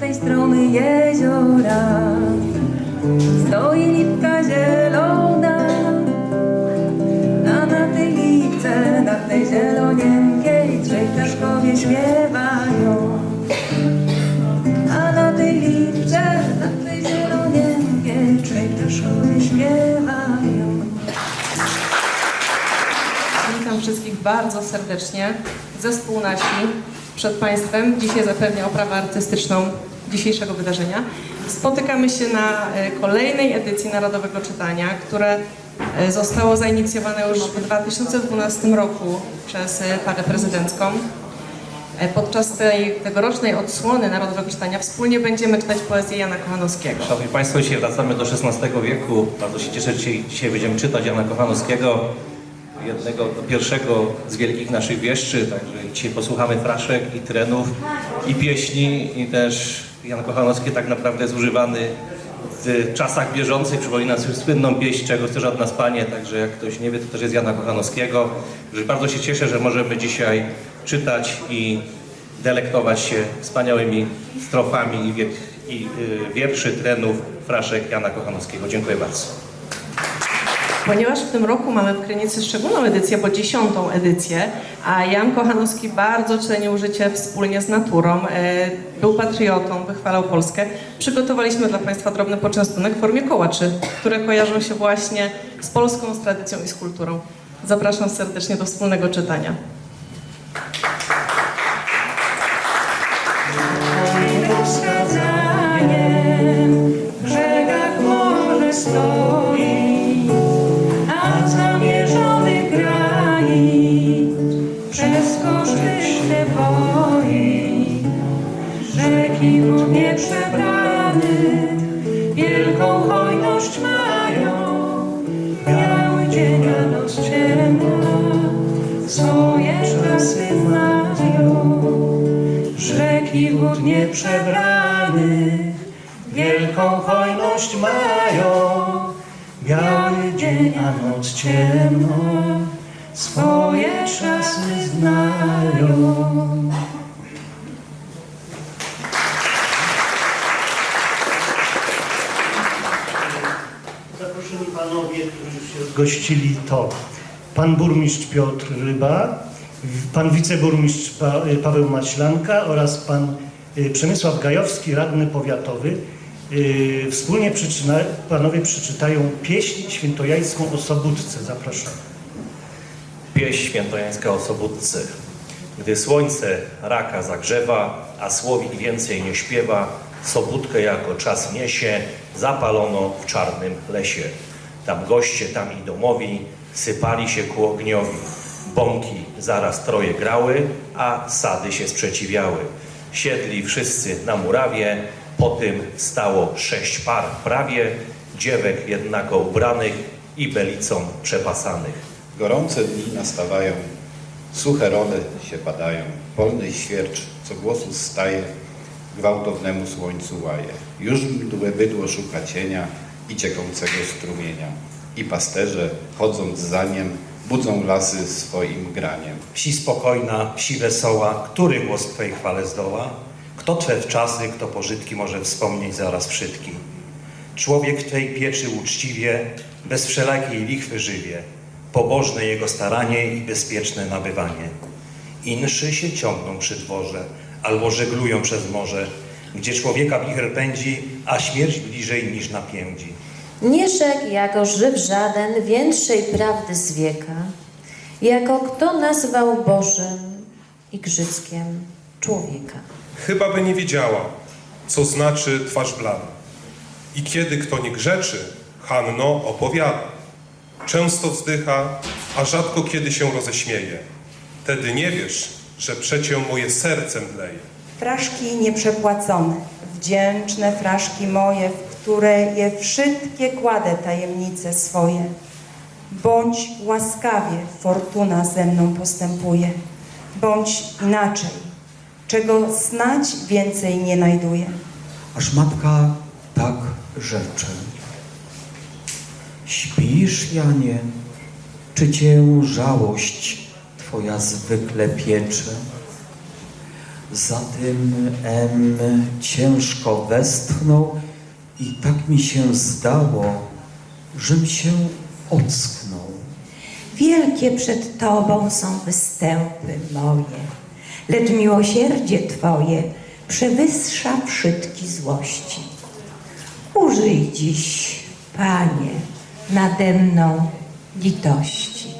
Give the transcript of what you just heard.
tej strony jeziora stoi lipka zielona. A na tej lipce, na tej zielonieńkiej trzej ptaszkowie śpiewają. A na tej lipce, na tej zielonieńkiej trzej ptaszkowie śpiewają. Witam wszystkich bardzo serdecznie. Zespół Nasi przed Państwem dzisiaj zapewnia oprawę artystyczną dzisiejszego wydarzenia. Spotykamy się na e, kolejnej edycji Narodowego Czytania, które e, zostało zainicjowane już w 2012 roku przez e, parę prezydencką. Podczas tej tegorocznej odsłony Narodowego Czytania wspólnie będziemy czytać poezję Jana Kochanowskiego. Szanowni Państwo, dzisiaj wracamy do XVI wieku. Bardzo się cieszę, że dzisiaj, będziemy czytać Jana Kochanowskiego, jednego, pierwszego z wielkich naszych wieszczy. Także dzisiaj posłuchamy fraszek i trenów i pieśni i też Jan Kochanowski tak naprawdę jest używany w czasach bieżących. Przypomina słynną pieśń Czego chce żadna spanie, także jak ktoś nie wie, to też jest Jana Kochanowskiego. Bardzo się cieszę, że możemy dzisiaj czytać i delektować się wspaniałymi strofami i, wie, i y, wierszy, trenów, fraszek Jana Kochanowskiego. Dziękuję bardzo. Ponieważ w tym roku mamy w Krynicy szczególną edycję, bo dziesiątą edycję, a Jan Kochanowski bardzo cenił życie wspólnie z naturą, e, był patriotą, wychwalał Polskę, przygotowaliśmy dla Państwa drobny poczęstunek w formie kołaczy, które kojarzą się właśnie z Polską, z tradycją i z kulturą. Zapraszam serdecznie do wspólnego czytania. Hojność mają, biały dzień, a noc ciemna, swoje czasy znają. Rzeki wódnie przebrany wielką hojność mają. Biały dzień, a noc ciemna, swoje czasy znają. Panowie, którzy się zgościli to pan burmistrz Piotr Ryba, pan wiceburmistrz pa, Paweł Maślanka oraz pan y, Przemysław Gajowski, radny powiatowy. Y, Wspólnie panowie przeczytają pieśń świętojańską o Sobótce. Zapraszam. Pieśń świętojańska o Sobótce. Gdy słońce raka zagrzewa, a słowik więcej nie śpiewa, Sobótkę jako czas niesie, zapalono w czarnym lesie. Tam goście, tam i domowi, sypali się ku ogniowi. Bąki zaraz troje grały, a sady się sprzeciwiały. Siedli wszyscy na murawie, po tym stało sześć par prawie, dziewek jednako ubranych i belicą przepasanych. Gorące dni nastawają, suche role się padają, polny świercz, co głosu staje, gwałtownemu słońcu łaje. Już mdłe bydło szuka cienia i ciekącego strumienia. I pasterze, chodząc za niem, budzą lasy swoim graniem. Wsi spokojna, wsi wesoła, który głos Twej chwale zdoła? Kto Twe wczasy, kto pożytki może wspomnieć zaraz wszystkim? Człowiek Twej pieczy uczciwie, bez wszelakiej lichwy żywie, pobożne jego staranie i bezpieczne nabywanie. Inszy się ciągną przy dworze, albo żeglują przez morze, gdzie człowieka wicher pędzi, a śmierć bliżej niż napiędzi. Nie rzekł jako żyw żaden większej prawdy z wieka, jako kto nazwał Bożym i Grzyckiem człowieka. Chyba by nie wiedziała, co znaczy twarz blada. I kiedy kto nie grzeczy, Hanno opowiada. Często wzdycha, a rzadko kiedy się roześmieje. Tedy nie wiesz, że przecie moje serce mdleje. Fraszki nieprzepłacone, wdzięczne fraszki moje, w które je wszystkie kładę tajemnice swoje. Bądź łaskawie, fortuna ze mną postępuje. Bądź inaczej, czego snać więcej nie znajduję. Aż matka tak rzecze. Śpisz, Janie, czy cię żałość twoja zwykle piecze? za tym em ciężko westchnął i tak mi się zdało, żem się ocknął. Wielkie przed Tobą są występy moje, lecz miłosierdzie Twoje przewyższa wszystkie złości. Użyj dziś, Panie, nade mną litości.